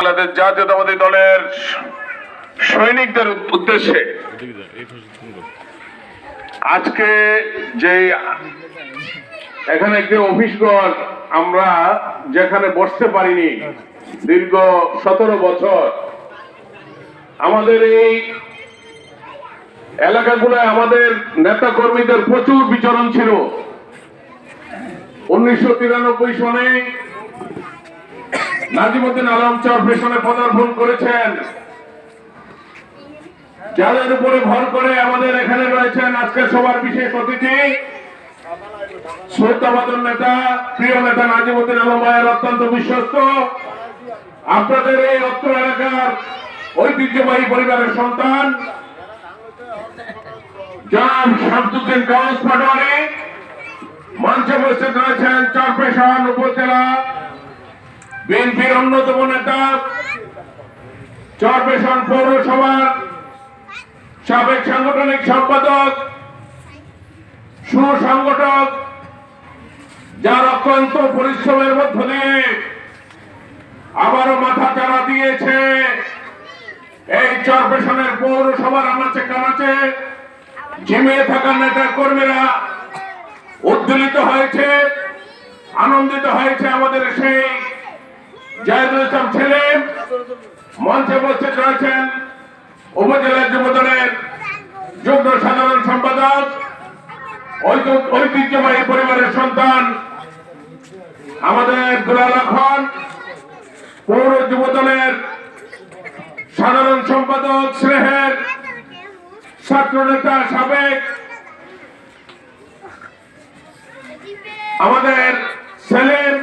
বাংলাদেশ জাতীয়তাবাদী দলের সৈনিকদের উদ্দেশ্যে আজকে যে এখানে একটি অফিস আমরা যেখানে বসতে পারিনি দীর্ঘ সতেরো বছর, আমাদের এই এলাকাগুলোয় আমাদের নেতা কর্মীদের প্রচুর বিচরণ ছিল। উনিশশো তিরানব্বই সনে নাজিমুদ্দিন আলম চরফেশনে পদার্পণ করেছেন। যাদের উপরে ভর করে আমাদের এখানে রয়েছেন আজকের সবার বিশেষ অতিথি। শ্রদ্ধাবাদন নেতা, প্রিয় নেতা নাজিমুদ্দিন আলম ভাইয়ের অত্যন্ত বিশ্বস্ত। আপনাদের এই অত্র এলাকার ঐতিহ্যবাহী পরিবারের সন্তান জাম শামসুদ্দিন গাউস পাটোয়ারি। মঞ্চে উপস্থিত রয়েছেন চরপেশন উপজেলা বিএনপির অন্যতম নেতা, চরপেশন পৌরসভার সাবেক সাংগঠনিক সম্পাদক, সুসংগঠক, যার অত্যন্ত পরিশ্রমের মধ্য দিয়ে আবারও মাথা চারা দিয়েছে এই চরপেশনের পৌরসভার আনাচে কানাচে ঝিমিয়ে থাকা নেতা কর্মীরা উদ্দোলিত হয়েছে, আনন্দিত হয়েছে আমাদের সেই জাহিদুল ইসলাম ছেলে, মঞ্চে উপস্থিত রয়েছেন উপজেলা যুবদলের যুগ্ম সাধারণ সম্পাদক ঐতিহ্যবাহী পরিবারের সন্তান, আমাদের দুলাল খান পৌর যুবদলের সাধারণ সম্পাদক স্নেহের ছাত্র নেতা সাবেক আমাদের ছেলের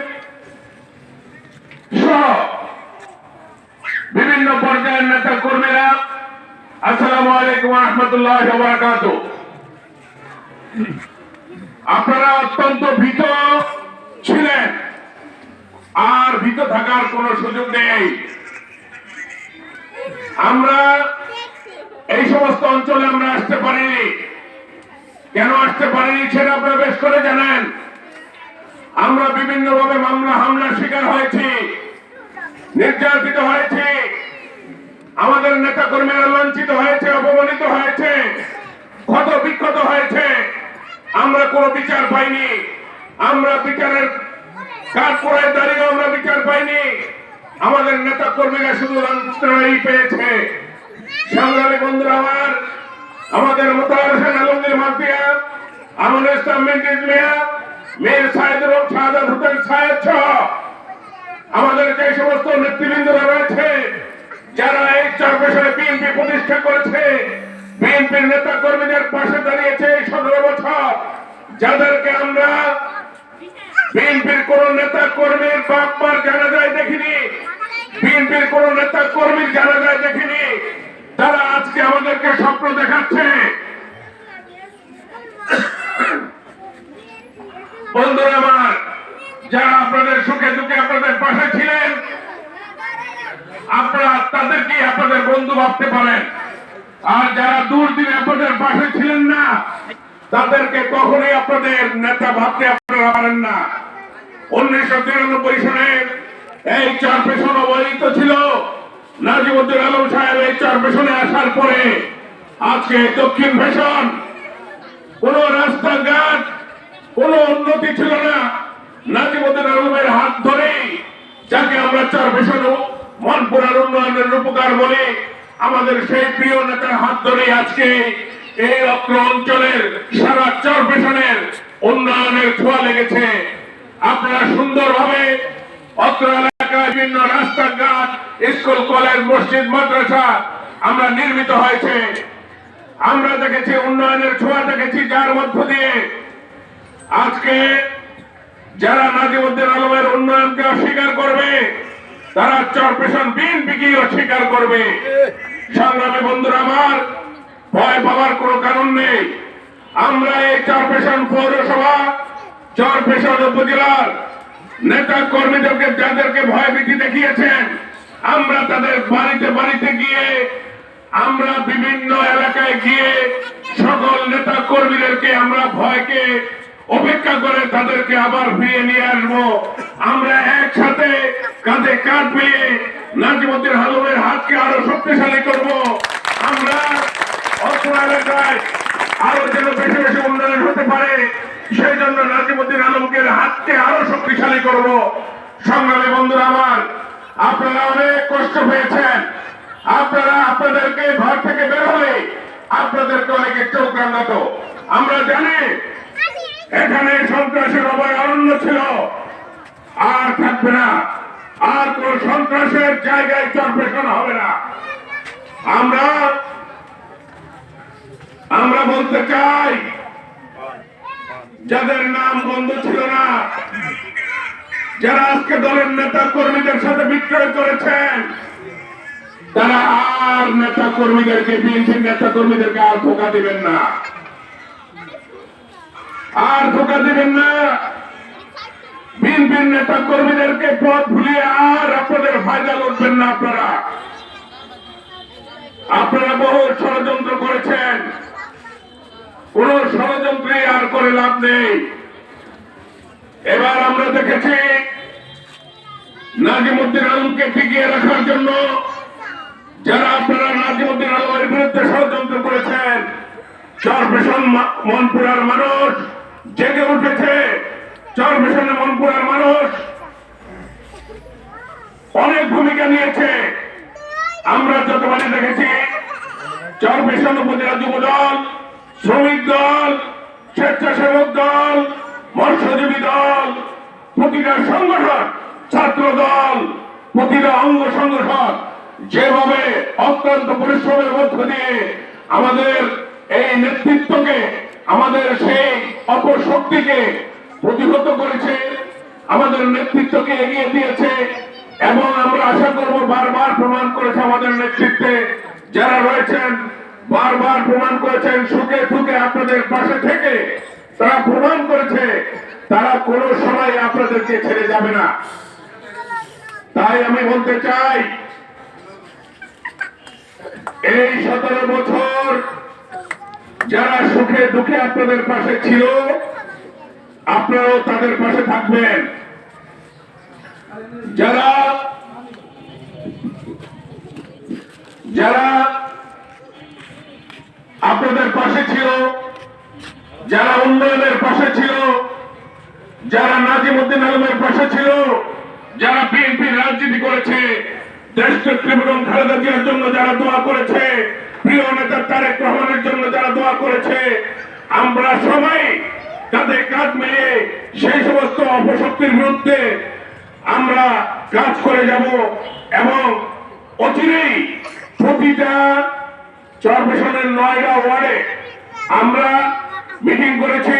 বিভিন্ন পর্যায়ের নেতা কর্মীরা, আসসালামু আলাইকুম বারাকাত। আপনারা অত্যন্ত ভীত ছিলেন, আর ভীত থাকার কোনো সুযোগ নেই। আমরা এই সমস্ত অঞ্চলে আমরা আসতে পারিনি। কেন আসতে পারিনি সেটা আপনারা বেশ করে জানেন। আমরা বিভিন্ন ভাবে মামলা হামলার শিকার হয়েছি। নির্যাতিত হয়েছে। আমাদের নেতা কর্মীরা লাঞ্ছিত হয়েছে, অপমানিত হয়েছে ক্ষত বিক্ষত হয়েছে। আমরা কোনো বিচার পাইনি। আমরা বিচারের কাঠপুরের দাঁড়িয়ে আমরা বিচার পাইনি। আমাদের নেতা কর্মীরা শুধু লাঞ্ছনাই পেয়েছে। সংগ্রামী বন্ধুরা আমার, আমাদের মোতাহার হোসেন আলমগীর মাফিয়া আমনুল ইসলাম মিন্টিজ মিয়া মীর শাহাদাত হোসেন সাহেব সহ আমাদের যে সমস্ত নেতৃবৃন্দরা রয়েছে, যারা এই চরপেশনে বিএনপি প্রতিষ্ঠা করেছে। বিএনপির নেতা কর্মীদের পাশে দাঁড়িয়েছে এই সতেরো বছর। যাদেরকে আমরা বিএনপির কোন নেতা কর্মীর বাপমার জানা যায় দেখিনি বিএনপির কোন নেতা কর্মীর জানা যায় দেখিনি। তারা আজকে আমাদেরকে স্বপ্ন দেখাচ্ছে। বন্ধুরা আমার যারা আপনাদের সুখে দুঃখে আপনাদের পাশে ছিলেন, আপনারা তাদেরকে আপনাদের বন্ধু ভাবতে পারেন। আর যারা দূর দিনে আপনাদের পাশে ছিলেন না, তাদেরকে কখনোই আপনাদের নেতা ভাবতে আপনারা পারেন না। উনিশশো তিরানব্বই সনে এই চার পেশন অবহিত ছিল। নাজিমুদ্দিন আলম সাহেব এই চার পেশনে আসার পরে আজকে দক্ষিণ ফ্যাশন, কোন রাস্তাঘাট, কোন উন্নতি ছিল না। নাজিমুদ্দিন আলমের হাত ধরে যাকে আমরা চার পেশন মনপুরার উন্নয়নের রূপকার বলে আমাদের সেই প্রিয় নেতার হাত ধরে আজকে এই অত্র অঞ্চলের সারা চর পেশনের উন্নয়নের ছোঁয়া লেগেছে। আপনারা সুন্দরভাবে অত্র এলাকায় বিভিন্ন রাস্তাঘাট, স্কুল, কলেজ, মসজিদ, মাদ্রাসা আমরা নির্মিত হয়েছে। আমরা দেখেছি উন্নয়নের ছোঁয়া দেখেছি, যার মধ্য দিয়ে আজকে যারা নাজিমুদ্দিন আলমের উন্নয়নকে অস্বীকার করবে, তারা চরপেশন বিএনপিকে অস্বীকার করবে। সংগ্রামী বন্ধুরা আমার, ভয় পাওয়ার কোনো কারণ নেই। আমরা এই চরপেশন পৌরসভা চরপেশন উপজেলার নেতা কর্মীদেরকে যাদেরকে ভয় ভীতি দেখিয়েছেন, আমরা তাদের বাড়িতে বাড়িতে গিয়ে, আমরা বিভিন্ন এলাকায় গিয়ে সকল নেতা কর্মীদেরকে আমরা ভয়কে অপেক্ষা করে তাদেরকে আবার ফিরিয়ে নিয়ে আসব। আমরা একসাথে কাঁধে কাঁধ মিলিয়ে নাজিমুদ্দিন আলমের হাতকে আরও শক্তিশালী করব। আমরা আরও যেন বেশি বেশি উন্নয়ন হতে পারে, সেই জন্য নাজিমুদ্দিন আলমকে হাতকে আরও শক্তিশালী করব। সংগ্রামী বন্ধুরা আমার, আপনারা অনেক কষ্ট পেয়েছেন। আপনারা আপনাদেরকে ঘর থেকে বের হলে আপনাদেরকে অনেকে চোখ রান্নাত আমরা জানি এখানে সন্ত্রাসের অভয় অরণ্য ছিল। আর থাকবে না। আর কোন সন্ত্রাসের জায়গায় চরপেশন হবে না। আমরা আমরা বলতে চাই, যাদের নাম বন্ধ ছিল না, যারা আজকে দলের নেতা কর্মীদের সাথে বিক্রয় করেছেন, তারা আর নেতা কর্মীদেরকে, বিএনপির নেতা কর্মীদেরকে আর ধোকা দিবেন না। আর ধোকা দিবেন না। বিএনপির নেতা কর্মীদেরকে পথ ভুলিয়ে আর আপনাদের ফায়দা লুটবেন না আপনারা। আপনারা বহু ষড়যন্ত্র করেছেন। কোন ষড়যন্ত্রে আর করে লাভ নেই। এবার আমরা দেখেছি, নাজিমুদ্দিন আলমকে টিকিয়ে রাখার জন্য যারা আপনারা নাজিমুদ্দিন আলমের বিরুদ্ধে ষড়যন্ত্র করেছেন চরপেশন মনপুরার মানুষ জেগে উঠেছে চরপেশনে মনপুরার মানুষ অনেক ভূমিকা নিয়েছে। আমরা যতবারই দেখেছি চরপেশন উপজেলা যুব দল শ্রমিক দল, স্বেচ্ছাসেবক দল, মৎস্যজীবী দল, প্রতিটা সংগঠন, ছাত্র দল, প্রতিটা অঙ্গ সংগঠন যেভাবে অত্যন্ত পরিশ্রমের মধ্য দিয়ে আমাদের এই নেতৃত্বকে, আমাদের সেই অপশক্তিকে প্রতিহত করেছে, আমাদের নেতৃত্বকে এগিয়ে দিয়েছে, এবং আমরা আশা করব বারবার প্রমাণ করেছে আমাদের নেতৃত্বে। যারা রয়েছেন, বারবার প্রমাণ করেছেন, সুখে সুখে আপনাদের পাশে থেকে তারা প্রমাণ করেছে, তারা কোন সময় আপনাদেরকে ছেড়ে যাবে না। তাই আমি বলতে চাই, এই সতেরো বছর যারা সুখে দুঃখে আপনাদের পাশে ছিল, আপনারাও তাদের পাশে থাকবেন। যারা যারা আপনাদের পাশে ছিল, যারা উন্নয়নের পাশে ছিল, যারা নাজিমুদ্দিন আলমের পাশে ছিল, যারা বিএনপির রাজনীতি করেছে দেশনেত্রী বেগম খালেদা জিয়ার জন্য যারা দোয়া করেছে প্রিয় নেতা তারেক রহমানের জন্য যারা দোয়া করেছে, আমরা সবাই তাদের কাজ মিলিয়ে সেই সমস্ত অপশক্তির বিরুদ্ধে আমরা কাজ করে যাব এবং অচিরেই প্রতিটা চরপেশনের নয়টা ওয়ার্ডে আমরা মিটিং করেছি।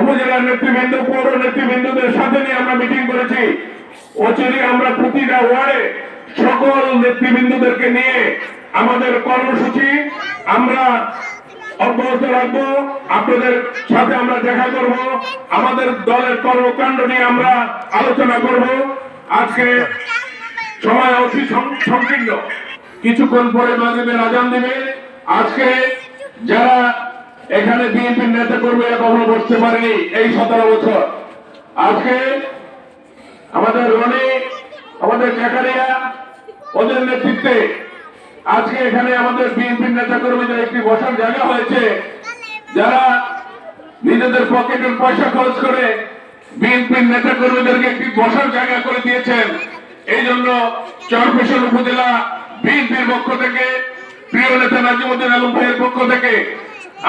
উপজেলার নেতৃবৃন্দ, পৌর নেতৃবৃন্দদের সাথে নিয়ে আমরা মিটিং করেছি। অচিরে আমরা প্রতিটা ওয়ার্ডে সকল নেতৃবৃন্দদেরকে নিয়ে আমাদের কর্মসূচি, আমরা অব্যাহত রাখব। আপনাদের সাথে আমরা দেখা করব। আমাদের দলের কর্মকাণ্ড নিয়ে আমরা আলোচনা করব। আজকে সময় অতি সংকীর্ণ। কিছুক্ষণ পরে মাগরিবের আজান দেবে। আজকে যারা এখানে বিএনপির নেতা কর্মীরা কখনো বসতে পারেনি এই সতেরো বছর। আজকে আমাদের রনি, আমাদের জাকারিয়া ওদের নেতৃত্বে আজকে এখানে আমাদের বিএনপির নেতা কর্মীদের একটি বসার জায়গা হয়েছে। যারা নিজেদের পকেটের পয়সা খরচ করে বিএনপির নেতা কর্মীদেরকে একটি বসার জায়গা করে দিয়েছেন। এই জন্য চরপেশন উপজেলা বিএনপির পক্ষ থেকে, প্রিয় নেতা নাজিমুদ্দিন আলম ভাইয়ের পক্ষ থেকে,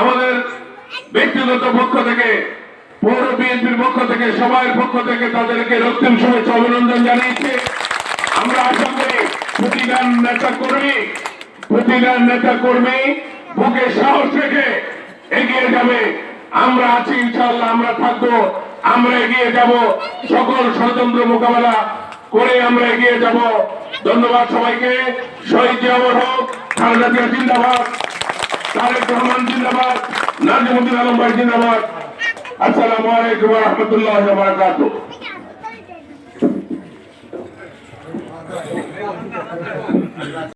আমাদের ব্যক্তিগত পক্ষ থেকে, পৌর বিএনপির পক্ষ থেকে সবার পক্ষ থেকে তাদেরকে রক্তিম শুভেচ্ছা, অভিনন্দন জানিয়েছে। আমরা আশা করি প্রতিদান নেতা কর্মী প্রতিদান নেতা কর্মী বুকে সাহস রেখে এগিয়ে যাবে। আমরা আছি, ইনশাআল্লাহ আমরা থাকব, আমরা এগিয়ে যাব। সকল ষড়যন্ত্র মোকাবেলা করে আমরা এগিয়ে যাব। ধন্যবাদ সবাইকে। শহীদ জিয়াউর হক খালেদা জিয়া জিন্দাবাদ, তারেক রহমান জিন্দাবাদ, নাজিমুদ্দিন আলম ভাই জিন্দাবাদ। আসসালামু আলাইকুম রাহমাতুল্লাহি